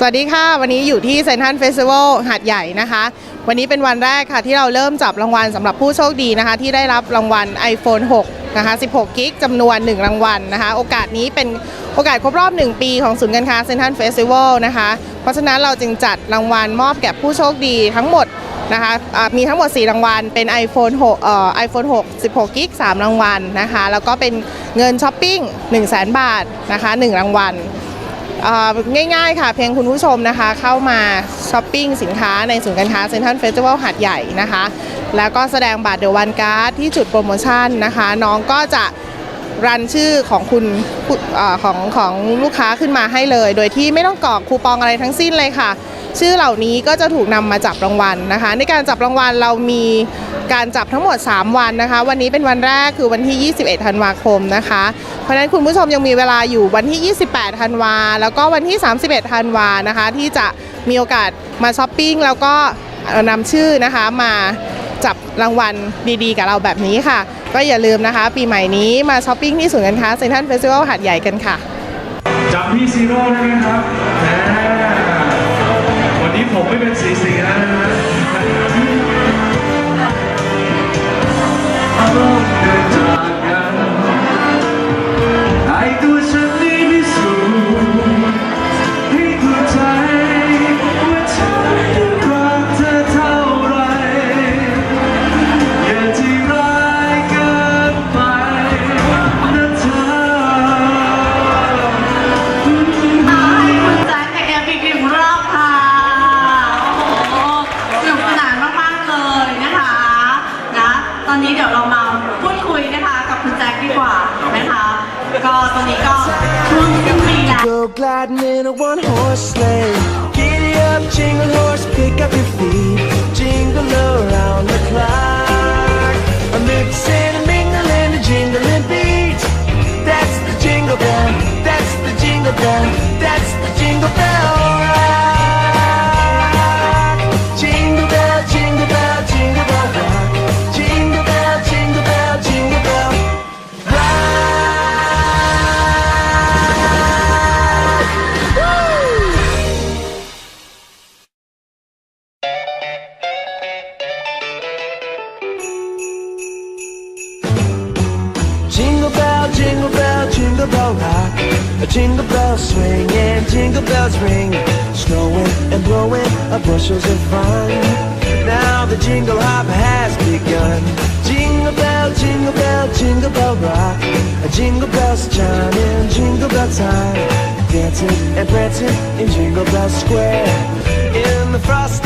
สวัสดีค่ะ วันนี้อยู่ที่เซนทันเฟสติวัลหาดใหญ่นะคะ วันนี้เป็นวันแรกค่ะ ที่เราเริ่มจับรางวัลสำหรับผู้โชคดีนะคะ ที่ได้รับรางวัล iPhone 6 นะคะ 16 กิกจำนวน 1 รางวัลนะคะ โอกาสนี้เป็นโอกาสครบรอบ 1 ปีของศูนย์การค้าเซนทันเฟสติวัลนะคะ เพราะฉะนั้นเราจึงจัดรางวัลมอบแก่ผู้โชคดีทั้งหมดนะคะมีทั้งหมด 4 รางวัล เป็น iPhone 6เอ่อ iPhone 6 16กิก3รางวัลนะคะ แล้วก็เป็นเงินช้อปปิ้ง 1 0 0 0 0 0 บาทนะคะ 1 รางวัล ง่ายๆค่ะ เพียงคุณผู้ชมนะคะ เข้ามาช้อปปิ้งสินค้าในศูนย์การค้าเซ็นทรัลเฟสติวัลหาดใหญ่นะคะ แล้วก็แสดงบัตรเดวันการ์ดที่จุดโปรโมชั่นนะคะ น้องก็จะรันชื่อของคุณผู้เอ่อของของลูกค้าขึ้นมาให้เลย โดยที่ไม่ต้องกรอกคูปองอะไรทั้งสิ้นเลยค่ะ ชื่อเหล่านี้ก็จะถูกนำมาจับรางวัลนะคะ ในการจับรางวัลเรามี การจับทั้งหมด 3 วันนะคะ วันนี้เป็นวันแรกคือวันที่ 21 ธันวาคมนะคะ เพราะฉะนั้นคุณผู้ชมยังมีเวลาอยู่วันที่ 28 ธันวา แล้วก็วันที่ 31 ธันวานะคะ ที่จะมีโอกาสมาช้อปปิ้งแล้วก็นำชื่อนะคะมาจับรางวัลดีๆ กับเราแบบนี้ค่ะ ก็อย่าลืมนะคะ ปีใหม่นี้มาช้อปปิ้งที่ศูนย์การค้าเซ็นทรัลเฟสติวัลหาดใหญ่กันค่ะจำพี่ซีโร่ได้ไหมครับวันนี้ผมไม่เป็นสีสีแล้ว นี้เดี๋ยวเรามาพูดคุยนะคะ กับคุณแจ็คดีกว่านะคะ ก็ตอนนี้ก็ช่วงสิ้นปีแล้ว Go gliding in a one horse sleigh. Giddy up, jingle horse, jingle bell rock. A jingle bell swing and jingle bells ring. Snowing and blowing up bushels of fun. Now the jingle hop has begun. Jingle bell, jingle bell, jingle bell rock. A jingle bells chiming, jingle bell time. Dancing and prancing in Jingle Bell Square. In the frosty air